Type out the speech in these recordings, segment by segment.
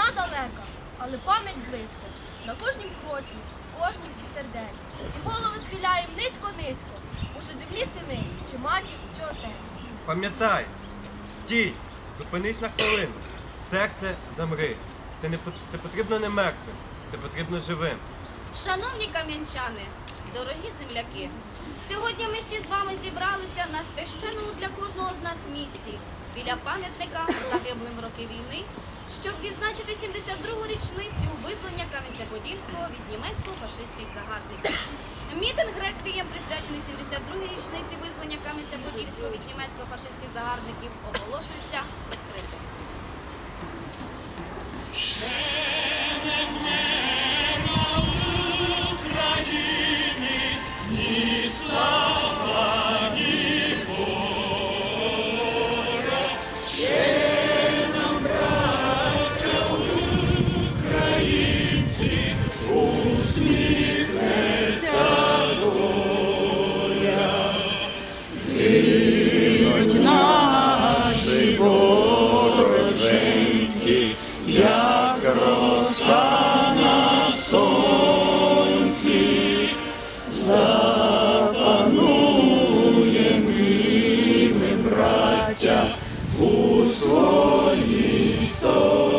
Війна далека, але пам'ять близько. На кожнім кроці, в кожнім із сердець. І голови схиляємо низько-низько, бо що землі сини, чи матір, чи отець. Пам'ятай, стій, зупинись на хвилину. Серце замри. Це не пот- це потрібно не мертвим, це потрібно живим. Шановні кам'янчани, дорогі земляки, сьогодні ми всі з вами зібралися на священному для кожного з нас місці біля пам'ятника загиблим роки війни, щоб відзначити 72-гу річницю визволення Кам'янця-Подільського від німецько-фашистських загарбників. Мітинг реквієм присвячений 72-й річниці визволення Кам'янця-Подільського від німецько-фашистських загарбників оголошується відкритим. У своїй сторонці,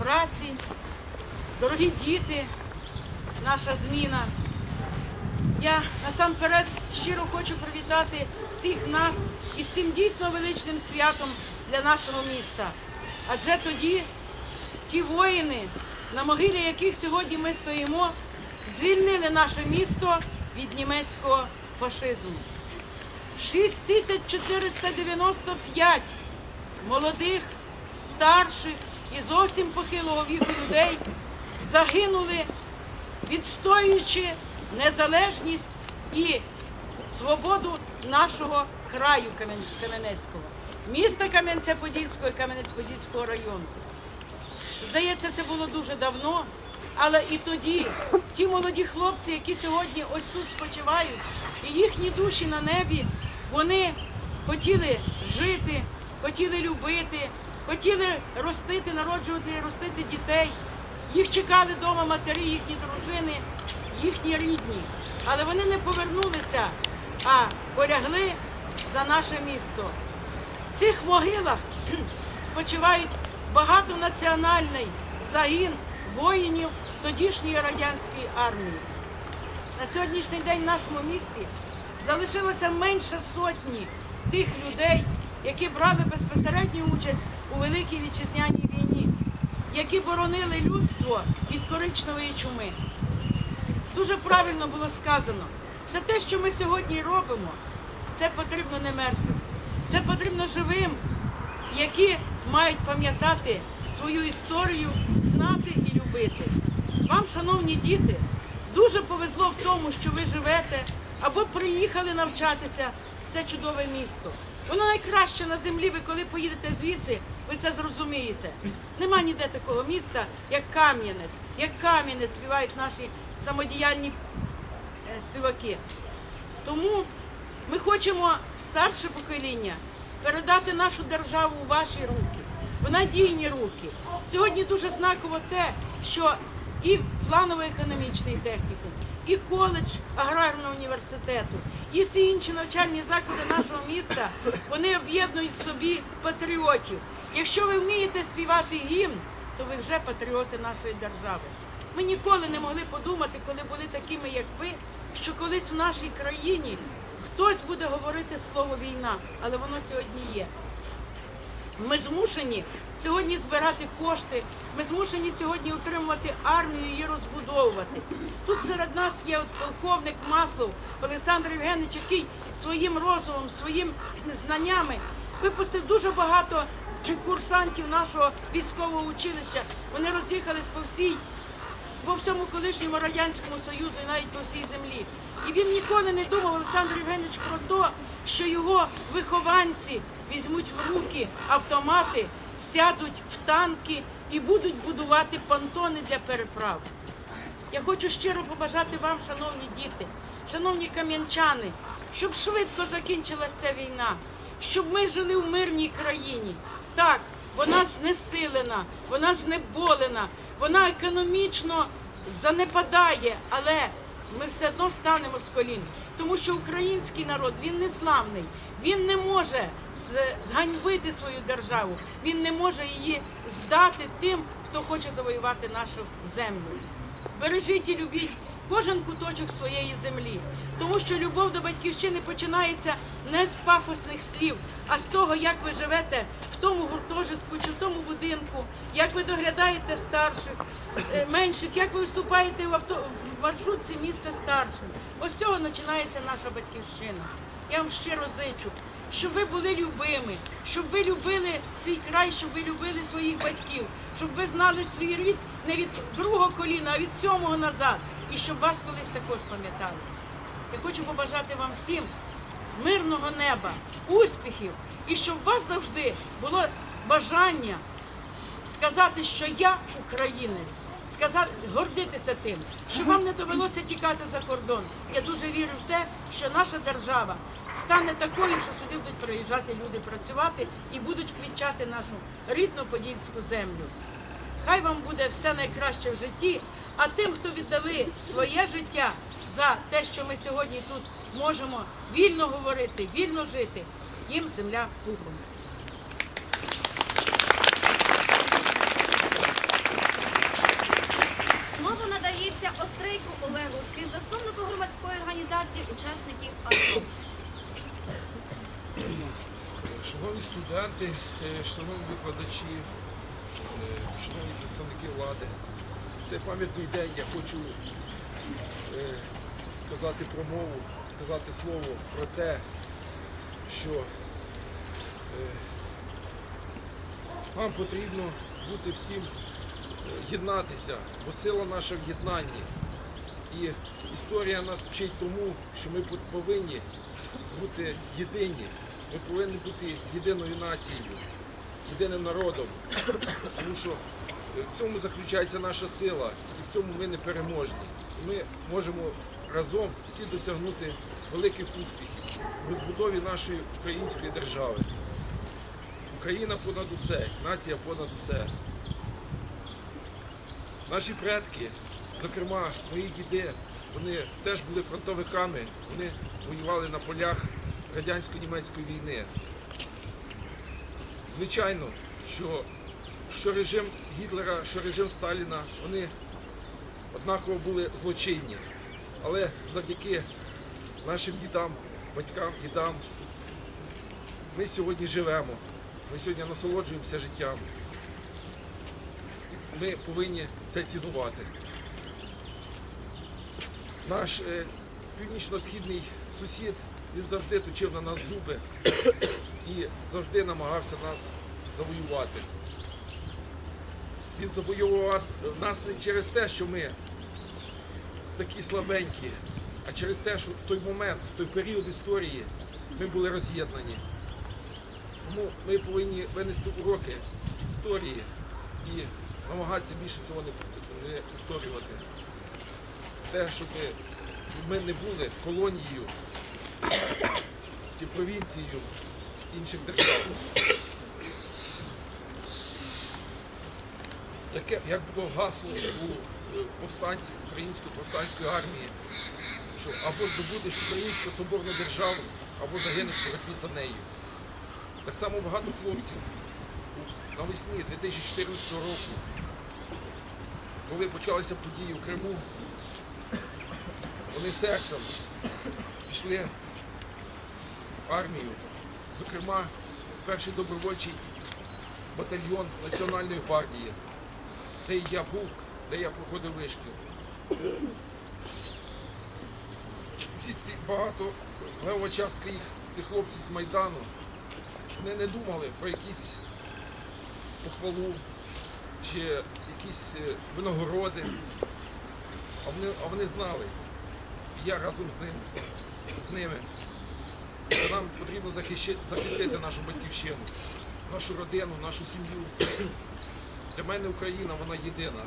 праці, дорогі діти, наша зміна. Я насамперед щиро хочу привітати всіх нас із цим дійсно величним святом для нашого міста. Адже тоді ті воїни, на могилі яких сьогодні ми стоїмо, звільнили наше місто від німецького фашизму. 6495 молодих, старших і зовсім похилого віку людей загинули, відстоюючи незалежність і свободу нашого краю Кам'ян- Кам'янецького, міста Кам'янця-Подільського і Кам'янець-Подільського району. Здається, це було дуже давно, але і тоді ті молоді хлопці, які сьогодні ось тут спочивають, і їхні душі на небі, вони хотіли жити, хотіли любити, хотіли ростити, народжувати ростити дітей. Їх чекали вдома матері, їхні дружини, їхні рідні. Але вони не повернулися, а полягли за наше місто. В цих могилах спочивають багатонаціональний загін воїнів тодішньої радянської армії. На сьогоднішній день в нашому місті залишилося менше сотні тих людей, які брали безпосередню участь у Великій Вітчизняній війні, які боронили людство від коричневої чуми. Дуже правильно було сказано, Все те, що ми сьогодні робимо, це потрібно не мертвим. Це потрібно живим, які мають пам'ятати свою історію, знати і любити. Вам, шановні діти, дуже повезло в тому, що ви живете або приїхали навчатися в це чудове місто. Воно найкраще на землі. Ви коли поїдете звідси, ви це зрозумієте. Нема ніде такого міста, як Кам'янець. Як Кам'янець співають наші самодіяльні е, співаки. Тому ми хочемо старше покоління передати нашу державу у ваші руки, в надійні руки. Сьогодні дуже знаково те, що і планово-економічний технікум, і коледж аграрного університету, і всі інші навчальні заклади нашого міста вони об'єднують собі патріотів. Якщо ви вмієте співати гімн, то ви вже патріоти нашої держави. Ми ніколи не могли подумати, коли були такими, як ви, що колись в нашій країні хтось буде говорити слово війна, але воно сьогодні є. Ми змушені сьогодні збирати кошти. Ми змушені сьогодні утримувати армію і розбудовувати. Тут серед нас є от полковник Маслов Олександр Євгенович, який своїм розумом, своїм знаннями випустив дуже багато курсантів нашого військового училища. Вони роз'їхались по всій по всьому колишньому радянському союзу і навіть по всій землі. І він ніколи не думав, Олександр Євгенович, про те, що його вихованці візьмуть в руки автомати, сядуть в танки і будуть будувати понтони для переправ. Я хочу щиро побажати вам, шановні діти, шановні кам'янчани, щоб швидко закінчилась ця війна, щоб ми жили в мирній країні. Так, вона знесилена, вона знеболена, вона економічно занепадає, але ми все одно станемо з колін. Тому що український народ він не славний, він не може зганьбити свою державу, він не може її здати тим, хто хоче завоювати нашу землю. Бережіть і любіть кожен куточок своєї землі, тому що любов до батьківщини починається не з пафосних слів, а з того, як ви живете в тому гуртожитку чи в тому будинку, як ви доглядаєте старших, е, менших, як ви виступаєте в, авто, в маршрутці місця старшим. Ось цього починається наша батьківщина. Я вам щиро зичу, щоб ви були любими, щоб ви любили свій край, щоб ви любили своїх батьків, щоб ви знали свій рід не від другого коліна, а від сьомого назад. І щоб вас колись також пам'ятали. Я хочу побажати вам всім мирного неба, успіхів, і щоб у вас завжди було бажання сказати, що я українець, сказати, гордитися тим, що вам не довелося тікати за кордон. Я дуже вірю в те, що наша держава стане такою, що сюди будуть приїжджати люди працювати і будуть квітчати нашу рідну подільську землю. Хай вам буде все найкраще в житті, а тим, хто віддали своє життя за те, що ми сьогодні тут можемо вільно говорити, вільно жити, їм земля пухом. Слово надається Острейку Олегу, співзасновнику громадської організації учасників АТО. Шановні студенти, е, шановні викладачі, е, шановні представники влади, цей пам'ятний день я хочу е, сказати промову, сказати слово про те, що е, нам потрібно бути всім е, єднатися, бо сила наша в єднанні. І історія нас вчить тому, що ми повинні бути єдині. Ми повинні бути єдиною нацією, єдиним народом. Тому що е, в цьому заключається наша сила, і в цьому ми не переможні. Ми можемо разом всі досягнути великих успіхів в розбудові нашої української держави. Україна понад усе, нація понад усе. Наші предки, зокрема мої діди, вони теж були фронтовиками, вони воювали на полях радянсько-німецької війни. Звичайно, що, що режим Гітлера, що режим Сталіна, вони однаково були злочинні. Але завдяки нашим дідам, батькам, дідам, ми сьогодні живемо, ми сьогодні насолоджуємося життям. Ми повинні це цінувати. Наш е, північно-східний сусід, він завжди точив на нас зуби і завжди намагався нас завоювати. Він завоював нас, не через те, що ми такі слабенькі, а через те, що в той момент, в той період історії ми були роз'єднані. Тому ми повинні винести уроки з історії і намагатися більше цього не повторювати. Те, щоб ми не були колонією чи провінцією інших держав. Таке, як було гасло у е, повстанців Української повстанської армії, що або здобудеш Українську соборну державу, або загинеш боротьбі за нею. Так само багато хлопців навесні 2014 року, коли почалися події в Криму, вони серцем пішли в армію, зокрема, перший добровольчий батальйон Національної гвардії, де я був, де я проходив вишкіл. Всі ці багато левова частка цих хлопців з Майдану, вони не думали про якісь похвалу чи якісь е, винагороди, а вони, а вони знали. Я разом з ним, з ними. що нам потрібно захищати, захистити нашу батьківщину, нашу родину, нашу сім'ю. Для мене Україна, вона єдина.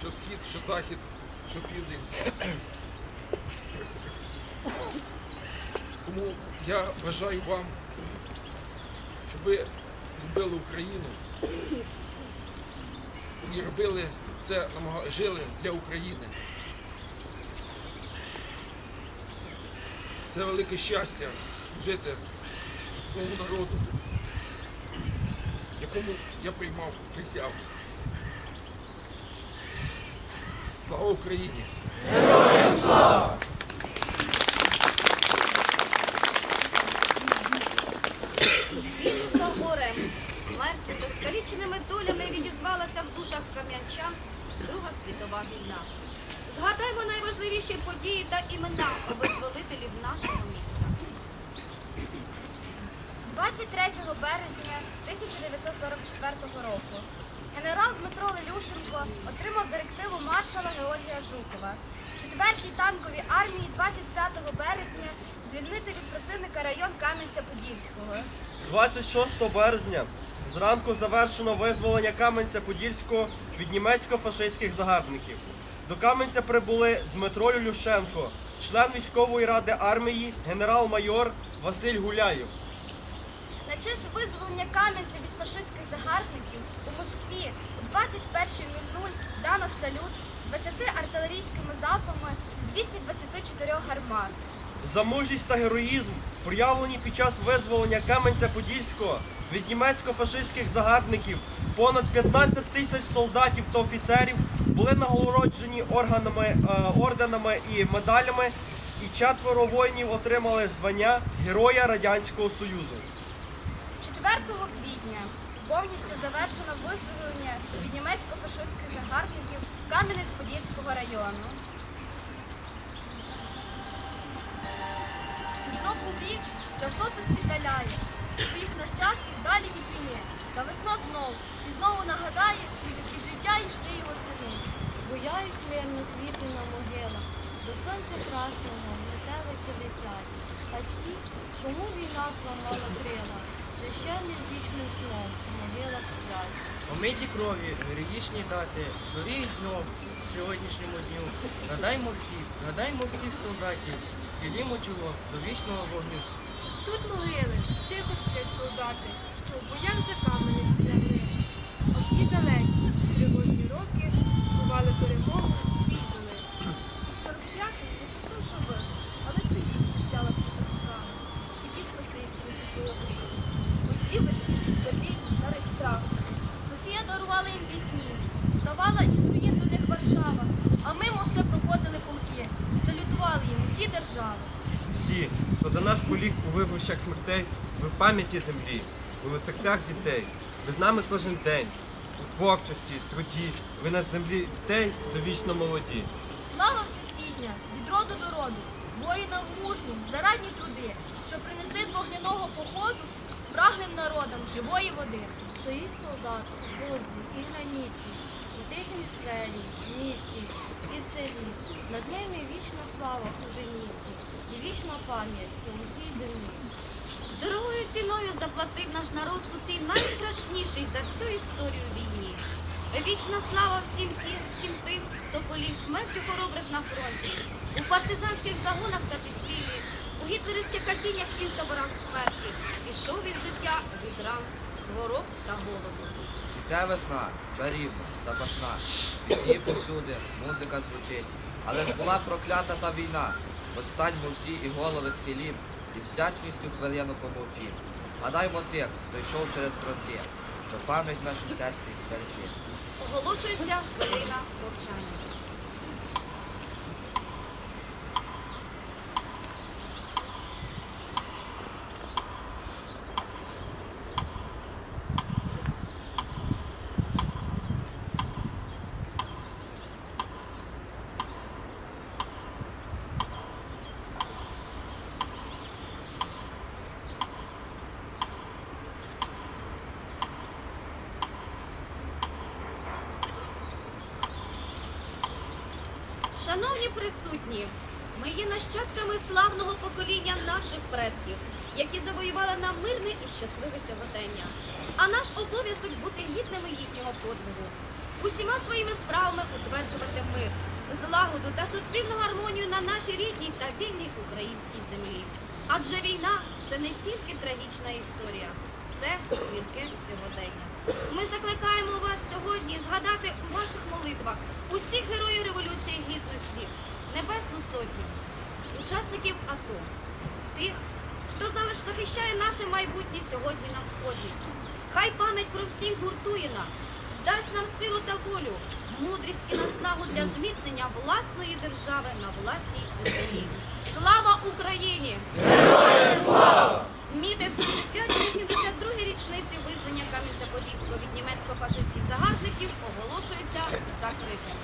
Що схід, що захід, що південь. Тому я бажаю вам, щоб ви любили Україну і робили все, жили для України. Це велике щастя служити своєму народу, якому я приймав присягу. Слава Україні! Біль та горем, смертю та скаліченими долями відізвалася в душах кам'янчан Друга світова війна. Згадаймо найважливіші події та імена визволителів нашого міста. 23 березня 1944 року генерал Дмитро Лелюшенко отримав директиву маршала Георгія Жукова. Четвертій танковій армії 25 березня звільнити від противника район Кам'янця-Подільського. 26 березня зранку завершено визволення Кам'янця-Подільського від німецько-фашистських загарбників. До Кам'янця прибули Дмитро Люшенко, член військової ради армії, генерал-майор Василь Гуляєв. Честь визволення Кам'янця від фашистських загарбників у Москві у 21.00 дано салют 20 артилерійськими залпами з 224 гармат. За мужність та героїзм, проявлені під час визволення Кам'янця-Подільського від німецько-фашистських загарбників, понад 15 тисяч солдатів та офіцерів були нагороджені органами, е, орденами і медалями, і четверо воїнів отримали звання Героя Радянського Союзу. 4 квітня повністю завершено визволення від німецько-фашистських загарбників Кам'янець-Подільського району. З року в рік часопис віддаляє своїх нащадків далі від війни. Та весна знов і знову нагадає, які життя йшли його сини. Буяють мирно квіти на могилах, до сонця красного метелики летять. А ті, кому війна зламала крила, священним вічним сном у могилах сплять. Омиті крові, героїчні дати, зоріють знов сьогоднішньому дню. Гадаймо всіх, гадаймо всіх солдатів, схилімо чоло до вічного вогню. Тут могили, тихо сплять солдати, що в боях за камені свяли. А в ті далекі, тривожні роки ховали перемогу, віддали. У 45-й не заснув живих, але це їх зустрічала під руками. Чи підписи розіпили Москві весь світ, Берлін на Рейстрах. Софія дарувала їм пісні, ставала із руїн до них Варшава, а мимо все проходили полки, і салютували їм усі держави. Всі, хто за нас поліг у виборщах смертей, ви в пам'яті землі, ви у серцях дітей, ви з нами кожен день, у творчості, труді, ви на землі дітей довічно молоді. Слава всесвітня, від роду до роду, воїнам мужнім, зарадні труди, що принесли з вогняного походу спрагним народам живої води. Стоїть солдат у Лодзі і граніті, у тихім сквері, в місті і в селі. Над ними вічна слава у зеніті і вічна пам'ять по усій землі. Дорогою ціною заплатив наш народ у цій найстрашнішій за всю історію війні. Вічна слава всім тим, всім тим, хто поліг смертю хоробрих на фронті, у партизанських загонах та підпіллі, у гітлерівських катіннях і таборах смерті, пішов від життя від ран, хвороб та голоду. Цвіте весна, чарівна, запашна, пісні повсюди, музика звучить. Але ж була проклята та війна. Постаньмо всі і голови схилім, і з вдячністю хвилину помовчім. Згадаймо тих, хто йшов через фронти, що пам'ять в нашому серці зберегти. Оголошується хвилина мовчання. Шановні присутні, ми є нащадками славного покоління наших предків, які завоювали нам мирне і щасливе сьогодення. А наш обов'язок бути гідними їхнього подвигу, усіма своїми справами утверджувати мир, злагоду та суспільну гармонію на нашій рідній та вільній українській землі. Адже війна це не тільки трагічна історія, це гірке сьогодення. Ми закликаємо вас сьогодні згадати у ваших молитвах усіх героїв Революції Гідності, Небесну Сотню, учасників АТО, тих, хто захищає наше майбутнє сьогодні на сході. Хай пам'ять про всіх згуртує нас, дасть нам силу та волю, мудрість і наснагу для зміцнення власної держави на власній землі. Слава Україні! Героям слава! Мітинг, присвячений 72-й річниці визнання Кам'янця-Подільського від німецько-фашистських загарбників, оголошується закритим.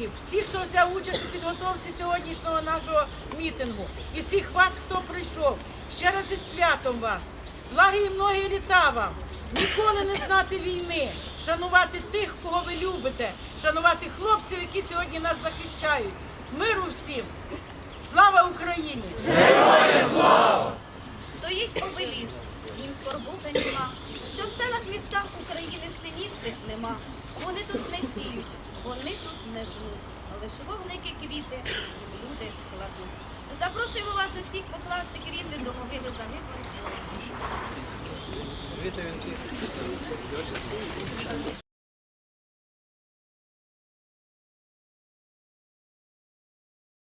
Заступників, всіх, хто взяв участь у підготовці сьогоднішнього нашого мітингу, і всіх вас, хто прийшов. Ще раз із святом вас. Благи і многі літа вам. Ніколи не знати війни, шанувати тих, кого ви любите, шанувати хлопців, які сьогодні нас захищають. Миру всім! Слава Україні! Стоїть обеліск, в нім скорбота нема, що в селах містах України синів тих нема. Вони тут не сіють, вони тут не жнуть, лише вогники квіти їм люди кладуть. Запрошуємо вас усіх покласти квіти до могили загиблих героїв.